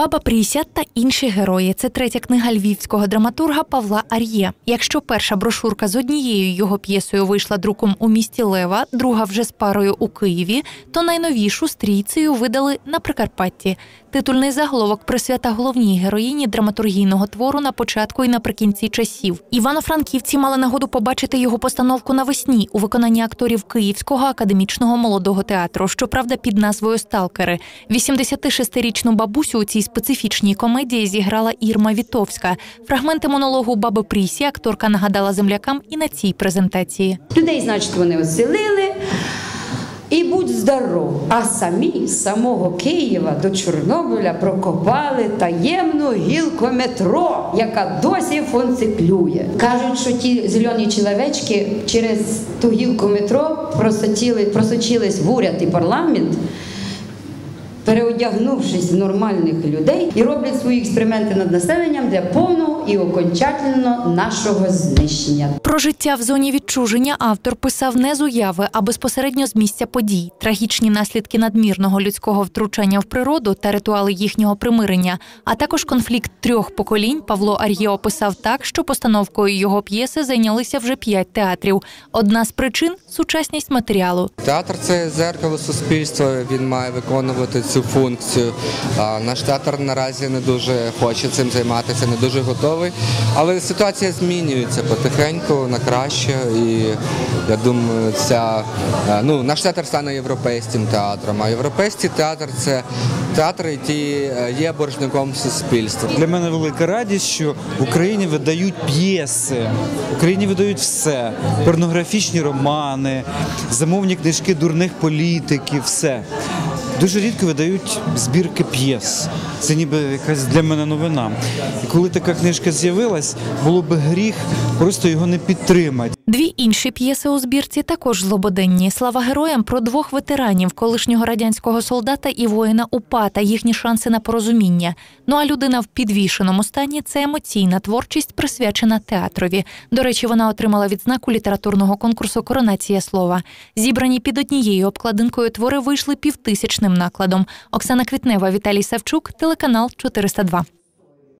Баба Пріся та інші герої. Це третя книга львівського драматурга Павла Ар'є. Якщо перша брошурка з однією його п'єсою вийшла друком у місті Лева, друга вже з парою у Києві, то найновішу стрійцею видали на Прикарпатті. Титульний заголовок присвята головній героїні драматургійного твору на початку і наприкінці часів. Івано-франківці мали нагоду побачити його постановку навесні у виконанні акторів Київського академічного молодого театру. Щоправда, під назвою Сталкери. 86-річну бабусю у цій специфічній комедії зіграла Ірма Вітовська. Фрагменти монологу Баби Прісі акторка нагадала землякам і на цій презентації. Людей, значить, вони оселили. І будь здоров. А самі з самого Києва до Чорнобиля прокопали таємну гілку метро, яка досі функціонує. Кажуть, що ті зелені чоловічки через ту гілку метро просочили, просочились в уряд і парламент. Переодягнувшись в нормальних людей і роблять свої експерименти над населенням для повного і окончательно нашого знищення. Про життя в зоні відчуження автор писав не з уяви, а безпосередньо з місця подій, трагічні наслідки надмірного людського втручання в природу та ритуали їхнього примирення, а також конфлікт трьох поколінь Павло Ар'є описав так, що постановкою його п'єси зайнялися вже п'ять театрів. Одна з причин сучасність матеріалу. Театр це зеркало суспільства. Він має виконувати цю функцію. А Наш театр наразі не дуже хоче цим займатися, не дуже готовий. Але ситуація змінюється потихеньку на краще. І я думаю, ця е, ну наш театр стане європейським театром. А європейський театр це театр, який е, є боржником суспільства. Для мене велика радість, що в Україні видають п'єси, в Україні видають все: порнографічні романи, замовні книжки дурних політиків, все. Дуже рідко видають збірки п'єс. Це ніби якась для мене новина. І коли така книжка з'явилась, було би гріх просто його не підтримати. Дві інші п'єси у збірці також злободенні. Слава героям про двох ветеранів, колишнього радянського солдата і воїна УПА та їхні шанси на порозуміння. Ну а людина в підвішеному стані це емоційна творчість, присвячена театрові. До речі, вона отримала відзнаку літературного конкурсу Коронація слова. Зібрані під однією обкладинкою твори вийшли півтисячним накладом. Оксана Квітнева, Віталій Савчук, телеканал 402.